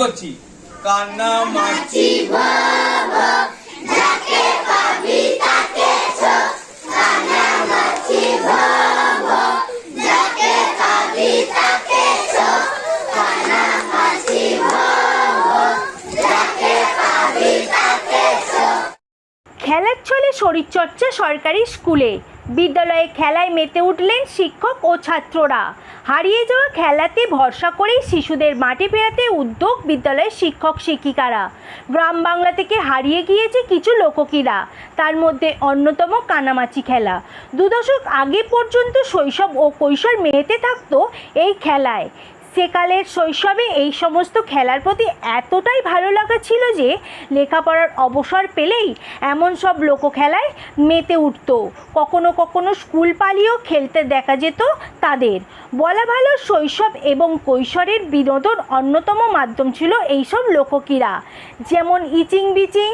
করছি। কান্না মাছি খেলার ছলে শরীরচর্চা সরকারি স্কুলে। বিদ্যালয়ে খেলায় মেতে উঠলেন শিক্ষক ও ছাত্ররা। হারিয়ে যাওয়া খেলাতে ভরসা করেই শিশুদের মাঠে ফেরাতে উদ্যোগ বিদ্যালয়ের শিক্ষক শিক্ষিকারা। গ্রাম বাংলা থেকে হারিয়ে গিয়েছে কিছু লোককীরা। তার মধ্যে অন্যতম কানামাছি খেলা। দু দশক আগে পর্যন্ত শৈশব ও কৈশোর মেহেতে থাকত এই খেলায়। সেকালের শৈশবে এই সমস্ত খেলার প্রতি এতটাই ভালো লাগা ছিল যে লেখাপড়ার অবসর পেলেই এমন সব লোকখেলায় মেতে উঠতো। কখনো কখনো স্কুল পালিয়েও খেলতে দেখা যেত তাদের। বলা ভালো শৈশব এবং কৈশোরের বিনোদন অন্যতম মাধ্যম ছিল এইসব লোকক্রীড়া যেমন ইচিং বিচিং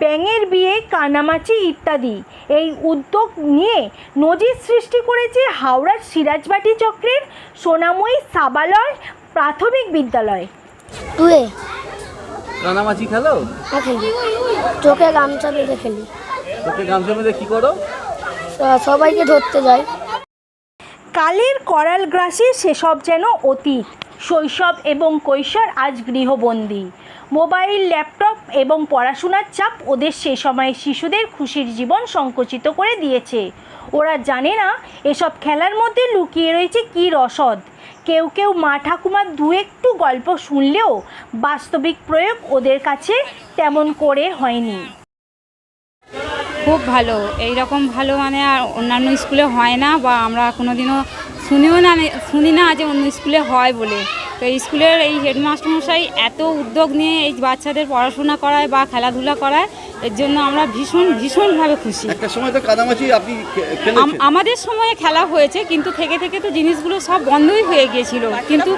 ব্যাঙের বিয়ে কানামাচি ইত্যাদি। এই উদ্যোগ নিয়ে নজির সৃষ্টি করেছে হাওড়ার সিরাজবাটি চক্রের সোনাময়ী সাবালয় প্রাথমিক বিদ্যালয়। টুয়ে খেলো? না খেলি। চোখে গামছা বেঁধে খেলি। তোকে গামছা কি করো? সবাইকে ধরতে যাই। কালের করাল গ্রাসে সেসব যেন অতীত শৈশব এবং কৈশোর আজ গৃহবন্দী। মোবাইল ল্যাপটপ এবং পড়াশোনার চাপ ওদের সে সময় শিশুদের খুশির জীবন সংকুচিত করে দিয়েছে। ওরা জানে না এসব খেলার মধ্যে লুকিয়ে রয়েছে কী রসদ। কেউ কেউ মা ঠাকুমার দু একটু গল্প শুনলেও বাস্তবিক প্রয়োগ ওদের কাছে তেমন করে হয়নি। খুব ভালো এই রকম ভালো মানে আর অন্যান্য স্কুলে হয় না বা আমরা কোনোদিনও শুনিও না, শুনি না যে অন্য স্কুলে হয় বলে। তো স্কুলের এই হেডমাস্টার মশাই এত উদ্যোগ নিয়ে এই বাচ্চাদের পড়াশোনা করায় বা খেলাধুলা করায় এর জন্য আমরা ভীষণ ভীষণভাবে খুশি। একটা সময় তো কানামাছি আপনি খেলেছেন। আমাদের সময়ে খেলা হয়েছে কিন্তু থেকে থেকে তো জিনিসগুলো সব বন্ধই হয়ে গিয়েছিল। কিন্তু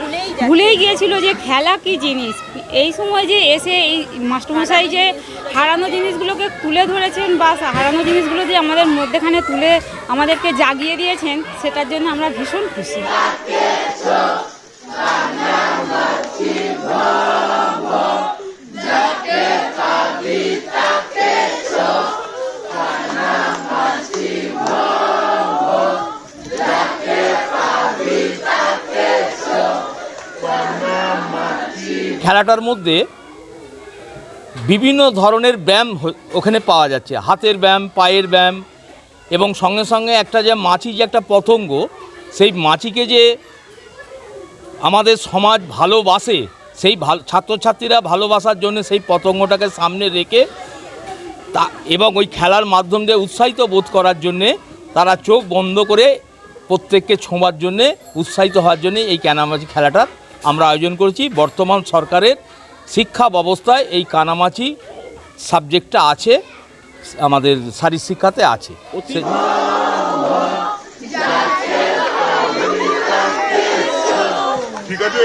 ভুলেই গিয়েছিল যে খেলা কি জিনিস? এই সময় যে এসে এই মাস্টারমশাই যে হারানো জিনিসগুলোকে তুলে ধরেছেন বা হারানো জিনিসগুলো যে আমাদের মধ্যেখানে তুলে আমাদেরকে জাগিয়ে দিয়েছেন সেটার জন্য আমরা ভীষণ খুশি। খেলাটার মধ্যে বিভিন্ন ধরনের ব্যায়াম ওখানে পাওয়া যাচ্ছে। হাতের ব্যায়াম, পায়ের ব্যায়াম এবং সঙ্গে সঙ্গে একটা যে মাছি যে একটা পতঙ্গ, সেই মাছিকে যে আমাদের সমাজ ভালোবাসে, সেই ভালো, ছাত্রছাত্রীরা ভালোবাসার জন্য সেই পতঙ্গটাকে সামনে রেখে তা, এবং ওই খেলার মাধ্যম দিয়ে উৎসাহিত বোধ করার জন্যে তারা চোখ বন্ধ করে প্রত্যেককে ছোঁয়ার জন্যে, উৎসাহিত হওয়ার জন্যে এই কানামাছি খেলাটা আমরা আয়োজন করেছি। বর্তমান সরকারের শিক্ষা ব্যবস্থায় এই কানামাছি সাবজেক্টটা আছে আমাদের শারীর শিক্ষাতে আছে। ঠিক আছে।